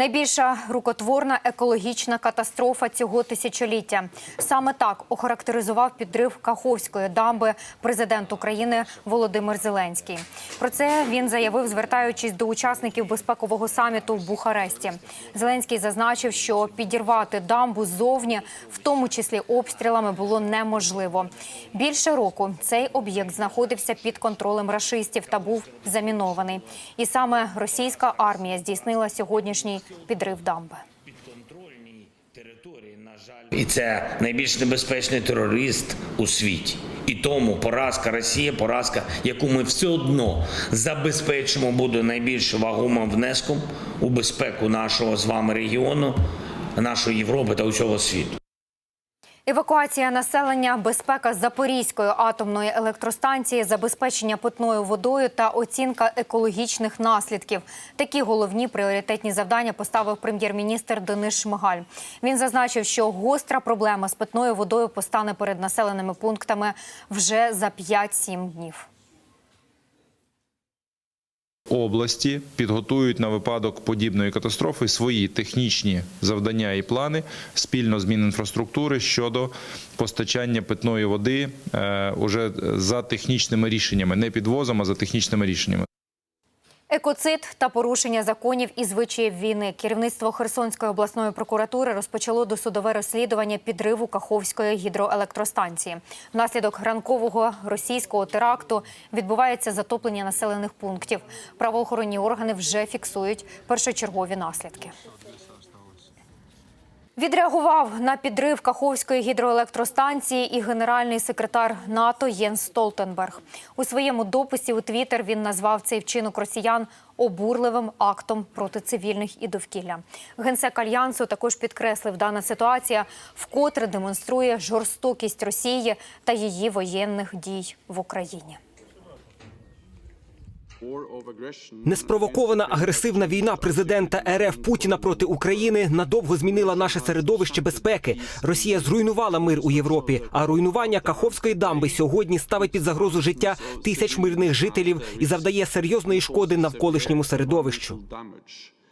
Найбільша рукотворна екологічна катастрофа цього тисячоліття. Саме так охарактеризував підрив Каховської дамби президент України Володимир Зеленський. Про це він заявив, звертаючись до учасників безпекового саміту в Бухаресті. Зеленський зазначив, що підірвати дамбу ззовні, в тому числі обстрілами, було неможливо. Більше року цей об'єкт знаходився під контролем рашистів та був замінований. І саме російська армія здійснила сьогоднішній підрив дамби. території, на жаль, і це найбільш небезпечний терорист у світі. І тому поразка Росії, поразка, яку ми все одно забезпечимо, буде найбільш вагомим внеском у безпеку нашого з вами регіону, нашої Європи та усього світу. Евакуація населення, безпека Запорізької атомної електростанції, забезпечення питною водою та оцінка екологічних наслідків. Такі головні пріоритетні завдання поставив прем'єр-міністр Денис Шмигаль. Він зазначив, що гостра проблема з питною водою постане перед населеними пунктами вже за 5-7 днів. Області підготують на випадок подібної катастрофи свої технічні завдання і плани спільно з Мінінфраструктури щодо постачання питної води е, уже за технічними рішеннями, не підвозом, а за технічними рішеннями. Екоцид та порушення законів і звичаїв війни. Керівництво Херсонської обласної прокуратури розпочало досудове розслідування підриву Каховської гідроелектростанції. Внаслідок ранкового російського теракту відбувається затоплення населених пунктів. Правоохоронні органи вже фіксують першочергові наслідки. Відреагував на підрив Каховської гідроелектростанції і генеральний секретар НАТО Єнс Столтенберг. У своєму дописі у Твіттер він назвав цей вчинок росіян обурливим актом проти цивільних і довкілля. Генсек альянсу також підкреслив, дана ситуація вкотре демонструє жорстокість Росії та її воєнних дій в Україні. Неспровокована агресивна війна президента РФ Путіна проти України надовго змінила наше середовище безпеки. Росія зруйнувала мир у Європі, а руйнування Каховської дамби сьогодні ставить під загрозу життя тисяч мирних жителів і завдає серйозної шкоди навколишньому середовищу.